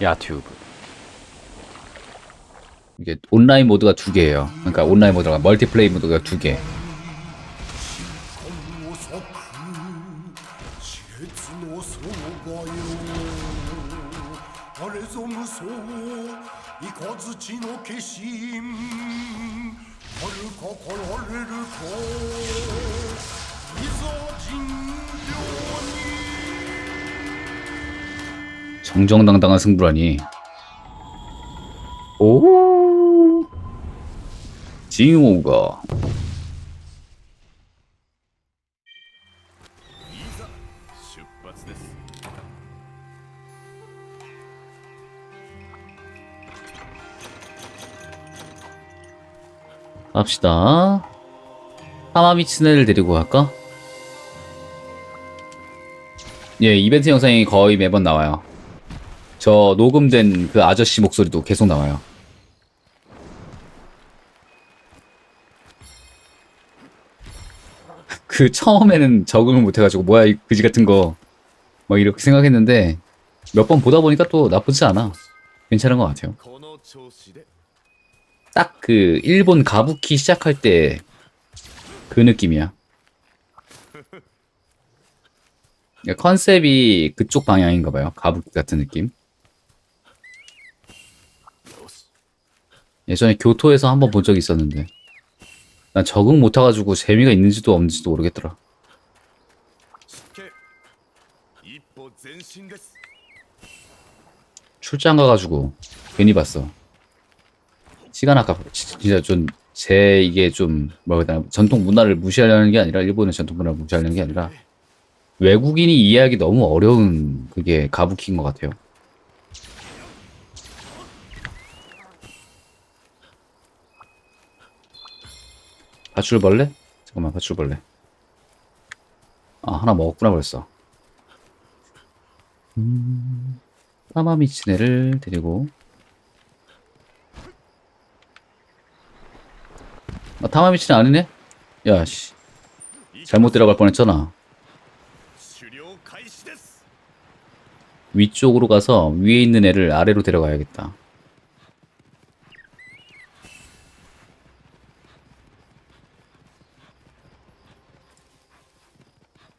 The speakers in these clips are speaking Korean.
야튜브. 이게 온라인 모드가 두 개예요. 그러니까 온라인 모드가 멀티플레이 모드가 두 개. 정정당당한 승부라니. 오. 징호가. 갑시다. 하마미츠네를 데리고 갈까? 예, 이벤트 영상이 거의 매번 나와요. 저 녹음된 그 아저씨 목소리도 계속 나와요. 그 처음에는 적응을 못해가지고 뭐야 이 그지 같은 거 막 이렇게 생각했는데 몇 번 보다 보니까 또 나쁘지 않아 괜찮은 것 같아요. 딱 그 일본 가부키 시작할 때 그 느낌이야. 그러니까 컨셉이 그쪽 방향인가 봐요. 가부키 같은 느낌. 예전에 교토에서 한번 본 적이 있었는데. 난 적응 못해가지고 재미가 있는지도 없는지도 모르겠더라. 출장 가가지고 괜히 봤어. 시간 아까 진짜 좀 제 이게 좀 뭐라 해야 되나 전통 문화를 무시하려는 게 아니라 일본의 전통 문화를 무시하려는 게 아니라 외국인이 이해하기 너무 어려운 그게 가부키인 것 같아요. 가출벌레? 잠깐만 가출벌레. 아 하나 먹었구나 벌써. 음, 사마미치네를 데리고. 아 타마미치네 아니네? 야씨. 잘못 들어갈 뻔했잖아. 위쪽으로 가서 위에 있는 애를 아래로 데려가야겠다.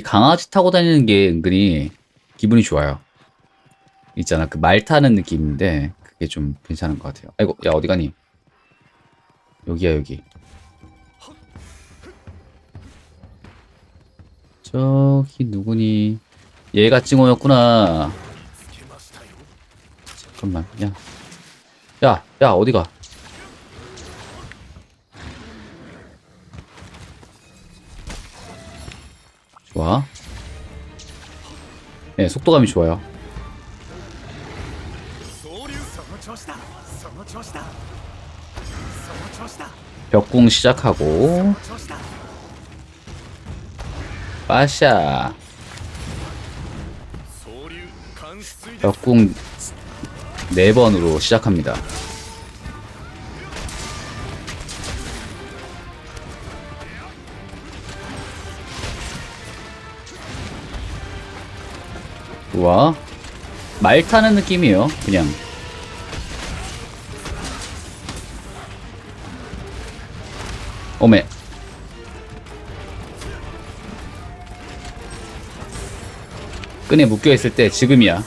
이 강아지 타고 다니는 게 은근히 기분이 좋아요. 있잖아. 그 말 타는 느낌인데 그게 좀 괜찮은 것 같아요. 아이고, 야, 어디 가니? 여기야, 여기. 저기 누구니? 얘가 찡어였구나. 잠깐만, 야. 야, 야, 어디 가? 좋아. 네, 속도감이 좋아요. 벽궁 시작하고 빠샤 벽궁 4번으로 시작합니다 좋아. 말 타는 느낌이에요, 그냥. 오메. 끈에 묶여있을 때 지금이야.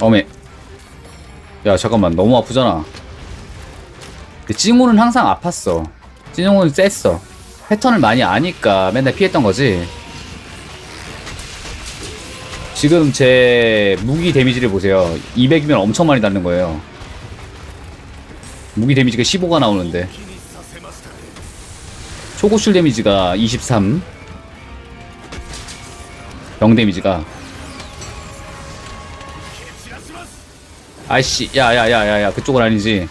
어메. 야, 잠깐만. 너무 아프잖아. 근데 찡호는 항상 아팠어. 진홍은 쎘어. 패턴을 많이 아니까 맨날 피했던 거지. 지금 제 무기 데미지를 보세요. 200이면 엄청 많이 닿는 거예요. 무기 데미지가 15가 나오는데. 초고출 데미지가 23. 병 데미지가. 아이씨, 야야야야야, 그쪽은 아니지.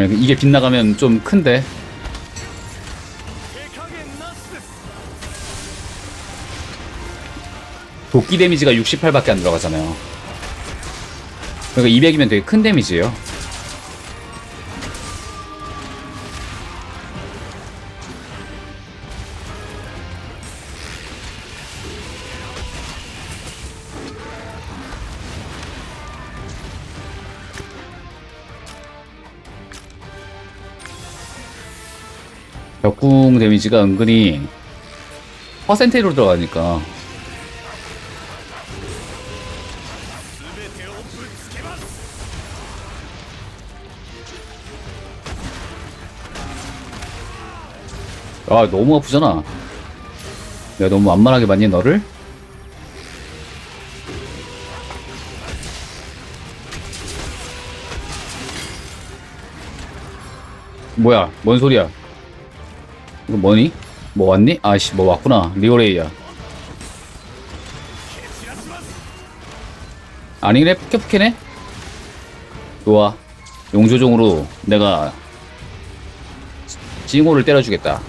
예, 이게 빗나가면 좀 큰데. 도끼 데미지가 68밖에 안 들어가잖아요. 그러니까 200이면 되게 큰 데미지예요. 벽궁 데미지가 은근히 퍼센테이로 들어가니까. 아 너무 아프잖아. 내가 너무 만만하게 봤니 너를? 뭐야 뭔 소리야? 이거 뭐니? 뭐 왔니? 아씨 뭐 왔구나 리오레이야 아니네 푸케푸케네? 좋아 용조종으로 내가 징호를 때려주겠다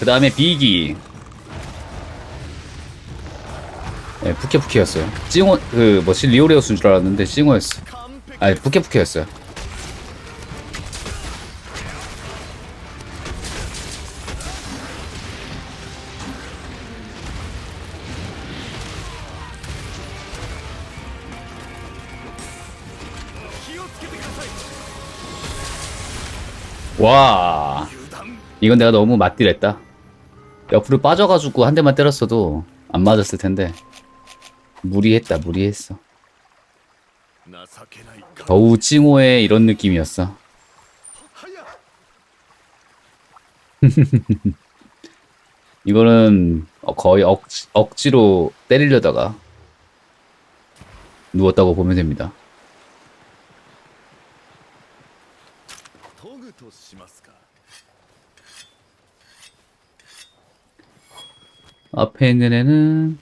그 다음에 비기. 네, 부케부케였어요. 찡호 그 뭐지? 리오레오스인 줄 알았는데 찡호였어. 아니 부케부케였어요. 와. 이건 내가 너무 맛딜했다. 옆으로 빠져가지고 한 대만 때렸어도 안 맞았을 텐데. 무리했다 무리했어. 더우 찡호의 이런 느낌이었어. 이거는 거의 억지, 억지로 때리려다가 누웠다고 보면 됩니다. 앞에 있는 애는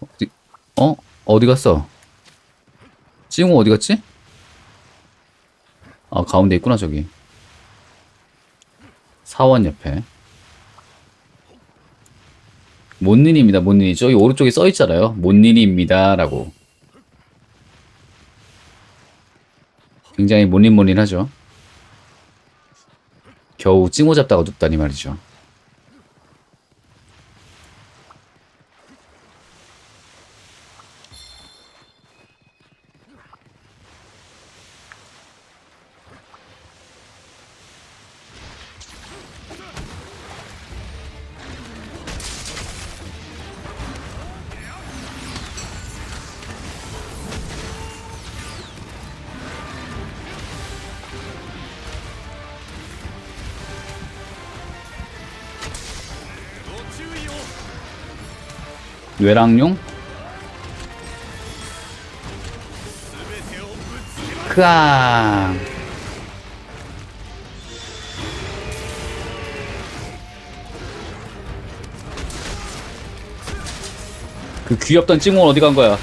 어디 어? 어디 갔어? 찡호 어디 갔지? 아 가운데 있구나 저기. 사원 옆에. 못닌입니다 못닌이 저기 오른쪽에 써 있잖아요. 못닌입니다라고 굉장히 못닌못닌하죠. 겨우 찡호 잡다가 눕다니 말이죠 외랑룡, 크앙 그 귀엽던 찡호는 어디 간 거야?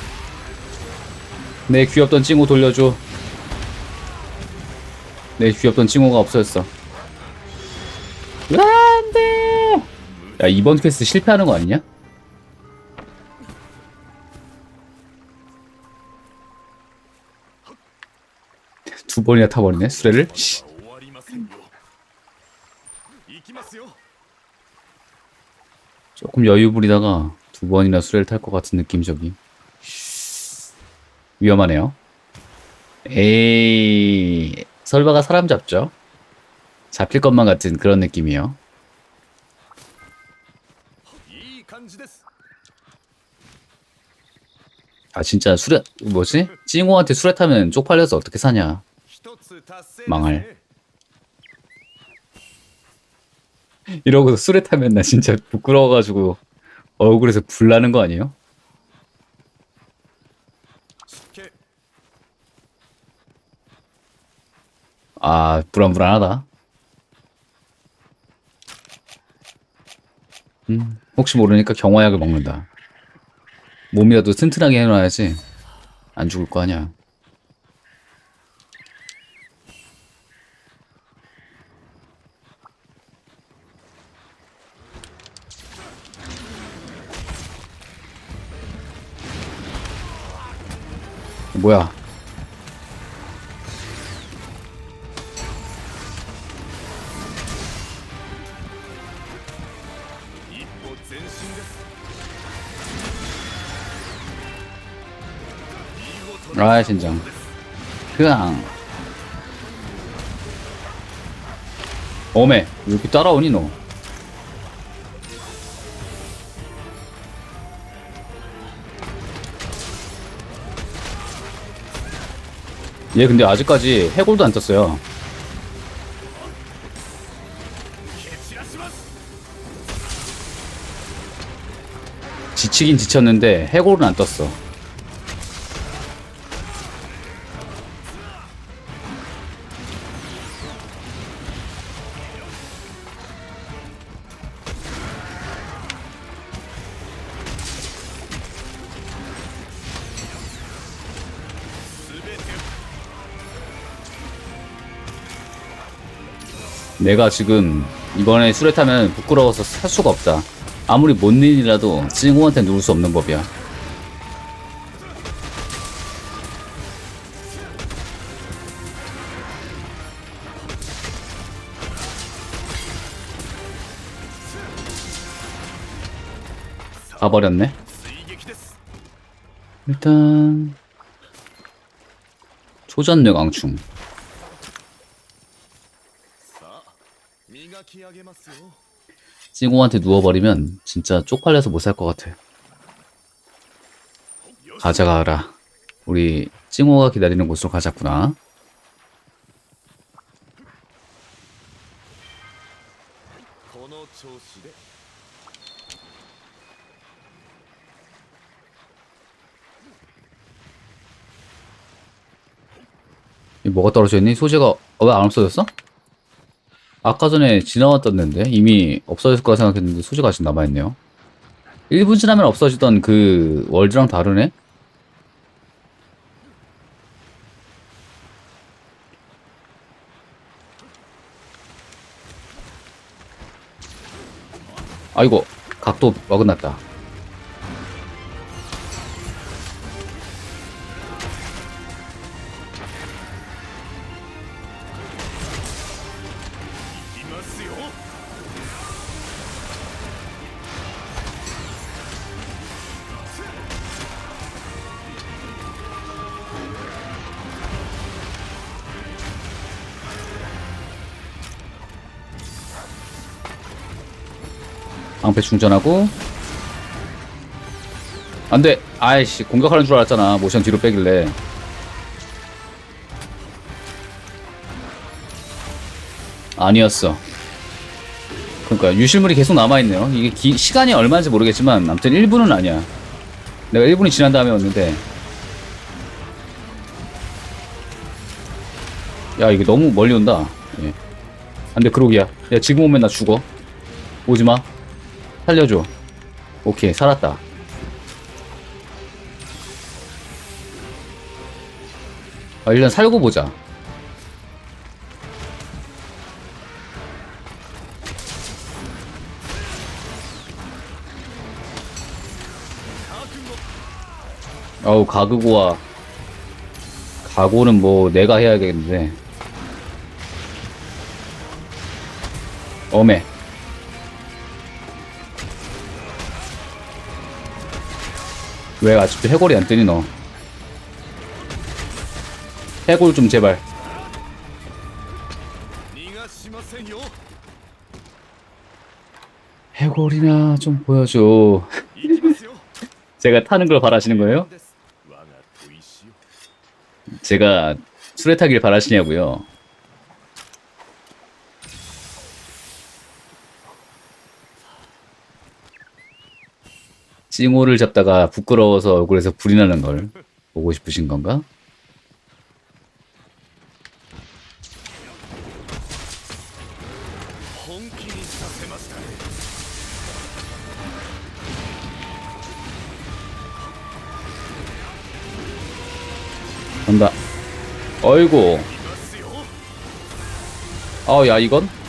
내 귀엽던 찡호 돌려줘. 내 귀엽던 찡호가 없어졌어. 안 돼! 야, 이번 퀘스트 실패하는 거 아니냐? 두 번이나 타버리네 수레를. 조금 여유 부리다가 두 번이나 수레를 탈 것 같은 느낌 저기. 위험하네요. 에이 설바가 사람 잡죠? 잡힐 것만 같은 그런 느낌이요. 아 진짜 수레 뭐지? 찡호한테 수레 타면 쪽팔려서 어떻게 사냐? 망할. 이러고서 수레 타면 나 진짜 부끄러워가지고 얼굴에서 불 나는 거 아니에요? 아, 불안불안하다. 음, 혹시 모르니까 경화약을 먹는다. 몸이라도 튼튼하게 해놔야지. 안 죽을 거 아니야. 뭐야? 아 진정. 흐앙. 어메 왜 이렇게 따라오니 너? 얘 근데 아직까지 해골도 안 떴어요. 지치긴 지쳤는데 해골은 안 떴어. 내가 지금 이번에 술에 타면 부끄러워서 살 수가 없다. 아무리 못닌이라도 찐공한테 누울 수 없는 법이야. 가버렸네. 일단 초전뇌 강충. 찡공한테 누워버리면 진짜 쪽팔려서 못 살 것 같아. 가져가라. 우리 찡호가 기다리는 곳으로 가자꾸나. 뭐가 떨어져 있니? 소재가 어, 왜안 없어졌어? 아까 전에 지나왔던데 이미 없어졌을 거라 생각했는데 소재가 아직 남아있네요. 1분 지나면 없어지던 그 월드랑 다르네? 아이고 각도 어긋났다. 방패 충전하고. 안돼 아이씨 공격하는 줄 알았잖아. 모션 뒤로 빼길래. 아니었어. 그러니까 유실물이 계속 남아있네요. 이게 기- 시간이 얼마인지 모르겠지만 아무튼 1분은 아니야. 내가 1분이 지난 다음에 왔는데. 야 이게 너무 멀리 온다. 예. 안돼 그러기야. 야 지금 오면 나 죽어. 오지마 살려줘. 오케이, 살았다. 아, 일단 살고 보자. 어우, 가그고와 가고는 뭐 내가 해야겠는데. 어메. 왜 아직도 해골이 안 뜨니 너. 해골 좀 제발. 해골이나 좀 보여줘. 제가 타는 걸 바라시는 거예요? 제가 술에 타길 바라시냐고요. 찡호를 잡다가 부끄러워서 얼굴에서 불이 나는 걸 보고 싶으신 건가? 간다. 어이구. 아야 이건?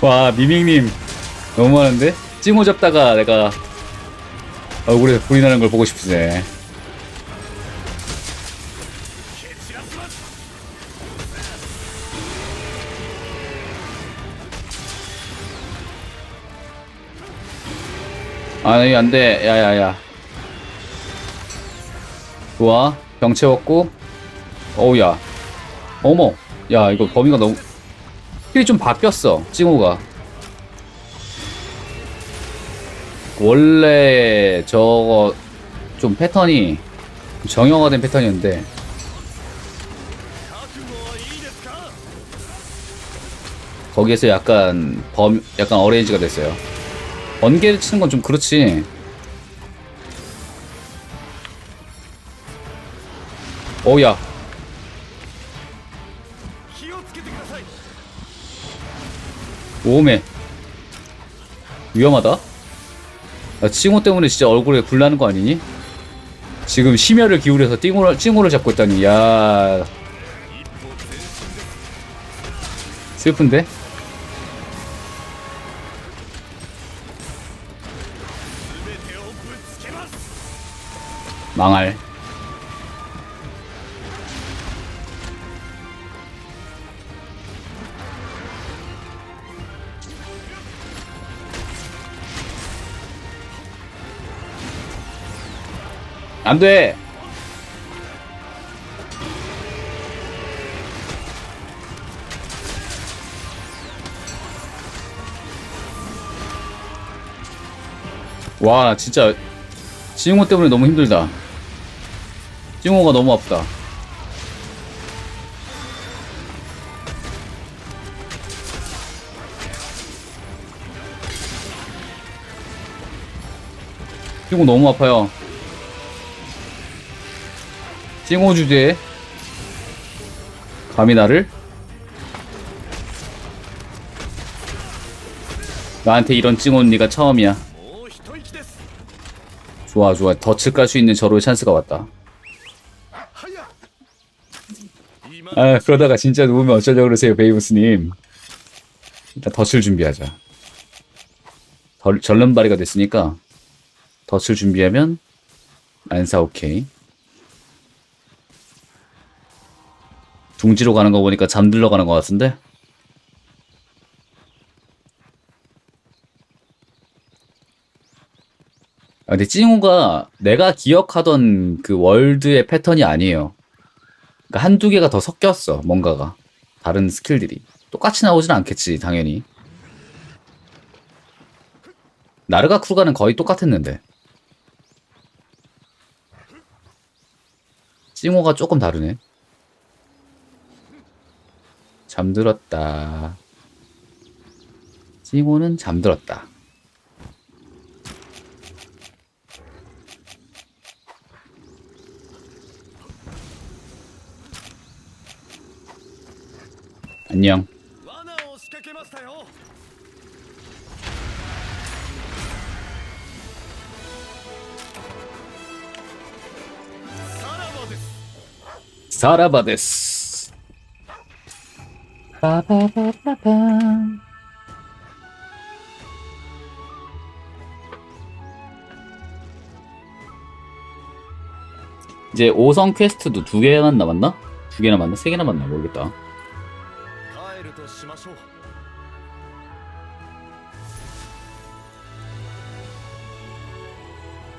와 미밍님. 너무하는데? 찜호 잡다가 내가 얼굴에 불이 나는 걸 보고 싶으세 아니 안돼. 야야야. 좋아. 병 채웠고. 어우야. 어머. 야 이거 범위가 너무 스킬이 좀 바뀌었어 찡호가. 원래 저거 좀 패턴이 정형화된 패턴이었는데. 거기에서 약간 범 약간 어레인지가 됐어요. 번개를 치는 건 좀 그렇지. 오야. 오메. 위험하다. 아, 야, 찡호 때문에 진짜 얼굴에 불나는 거 아니니? 지금 심혈을 기울여서 찡호를, 찡호를 잡고 있다니. 야. 슬픈데? 망할. 안 돼! 와, 진짜 징호 때문에 너무 힘들다. 징호가 너무 아프다. 징호 너무 아파요. 찡호 주제에 감히 나를? 나한테 이런 찡호는 네가 처음이야. 좋아 좋아. 덫을 깔 수 있는 저로의 찬스가 왔다. 아 그러다가 진짜 누우면 어쩌려고 그러세요 베이브스님? 일단 덫을 준비하자. 덜, 절름발이가 됐으니까 덫을 준비하면 안사 오케이. 둥지로 가는 거 보니까 잠들러 가는 것 같은데 아, 근데 찡호가 내가 기억하던 그 월드의 패턴이 아니에요. 그러니까 한두 개가 더 섞였어, 뭔가가. 다른 스킬들이. 똑같이 나오진 않겠지, 당연히. 나르가 크루가는 거의 똑같았는데. 찡호가 조금 다르네. 잠들었다. 찡호는 잠들었다. 안녕. 사라바데스. 빠바바바밤. 이제 5성 퀘스트도 두 개만 남았나? 두 개나 맞나? 세 개나 맞나? 모르겠다.